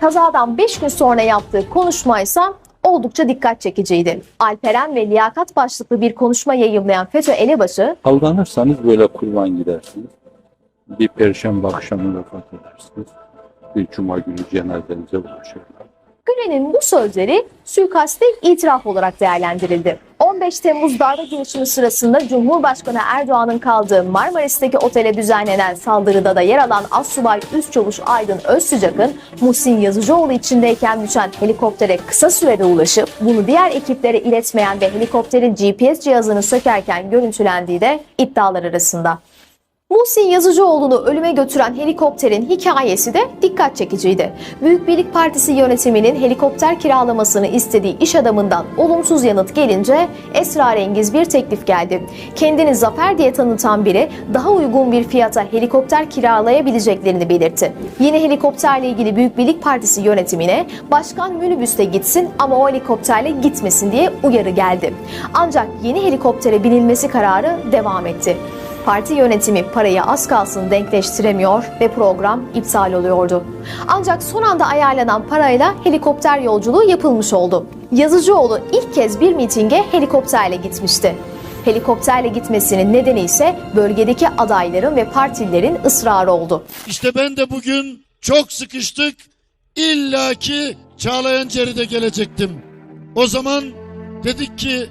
Kazadan 5 gün sonra yaptığı konuşmaysa oldukça dikkat çekiciydi. Alperen ve liyakat başlıklı bir konuşma yayımlayan FETÖ elebaşı Aldanırsanız böyle kurban gidersiniz. Bir perşembe akşamı vefat edersiniz. Bir cuma günü cenazenize ulaşırlar. Gülen'in bu sözleri suikaste itiraf olarak değerlendirildi. 15 Temmuz darbe girişimi sırasında Cumhurbaşkanı Erdoğan'ın kaldığı Marmaris'teki otele düzenlenen saldırıda da yer alan Assubay Üstçavuş Aydın Özsücak'ın Muhsin Yazıcıoğlu içindeyken düşen helikoptere kısa sürede ulaşıp bunu diğer ekiplere iletmeyen ve helikopterin GPS cihazını sökerken görüntülendiği de iddialar arasında. Muhsin Yazıcıoğlu'nu ölüme götüren helikopterin hikayesi de dikkat çekiciydi. Büyük Birlik Partisi yönetiminin helikopter kiralamasını istediği iş adamından olumsuz yanıt gelince esrarengiz bir teklif geldi. Kendini zafer diye tanıtan biri daha uygun bir fiyata helikopter kiralayabileceklerini belirtti. Yeni helikopterle ilgili Büyük Birlik Partisi yönetimine başkan minibüste gitsin ama o helikopterle gitmesin diye uyarı geldi. Ancak yeni helikoptere binilmesi kararı devam etti. Parti yönetimi parayı az kalsın denkleştiremiyor ve program iptal oluyordu. Ancak son anda ayarlanan parayla helikopter yolculuğu yapılmış oldu. Yazıcıoğlu ilk kez bir mitinge helikopterle gitmişti. Helikopterle gitmesinin nedeni ise bölgedeki adayların ve partililerin ısrarı oldu. İşte ben de bugün çok sıkıştık. İlla ki Çağlayan Ceri'de gelecektim. O zaman dedik ki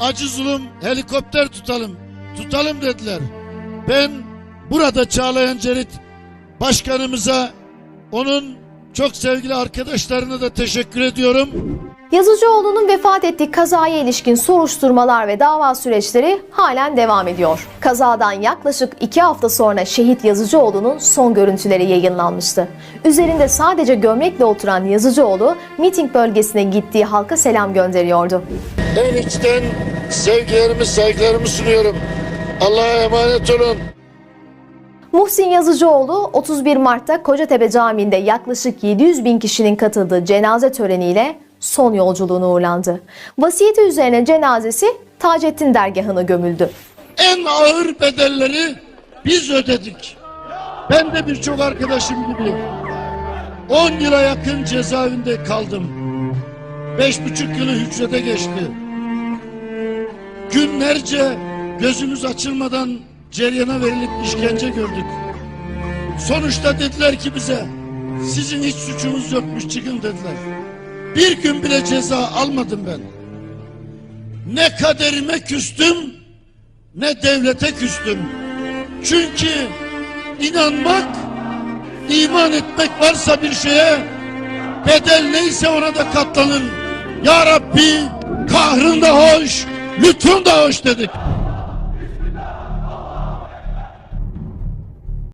acı zulüm helikopter tutalım. Tutalım dediler. Ben burada Çağlayan Cerit başkanımıza onun çok sevgili arkadaşlarına da teşekkür ediyorum. Yazıcıoğlu'nun vefat ettiği kazaya ilişkin soruşturmalar ve dava süreçleri halen devam ediyor. Kazadan yaklaşık iki hafta sonra şehit Yazıcıoğlu'nun son görüntüleri yayınlanmıştı. Üzerinde sadece gömlekle oturan Yazıcıoğlu, miting bölgesine gittiği halka selam gönderiyordu. En içten sevgilerimi saygılarımı sunuyorum. Allah'a emanet olun. Muhsin Yazıcıoğlu 31 Mart'ta Kocatepe Camii'nde yaklaşık 700 bin kişinin katıldığı cenaze töreniyle son yolculuğuna uğurlandı. Vasiyeti üzerine cenazesi Taceddin dergahına gömüldü. En ağır bedelleri biz ödedik. Ben de birçok arkadaşım gibi 10 yıla yakın cezaevinde kaldım. Beş buçuk yılı hücrede geçti. Günlerce gözümüz açılmadan ceryana verilip işkence gördük. Sonuçta dediler ki bize sizin hiç suçunuz yokmuş çıkın dediler. Bir gün bile ceza almadım ben. Ne kaderime küstüm ne devlete küstüm. Çünkü inanmak, iman etmek varsa bir şeye bedel neyse ona da katlanır. Ya Rabbi kahrın da hoş, lütfun da hoş dedik.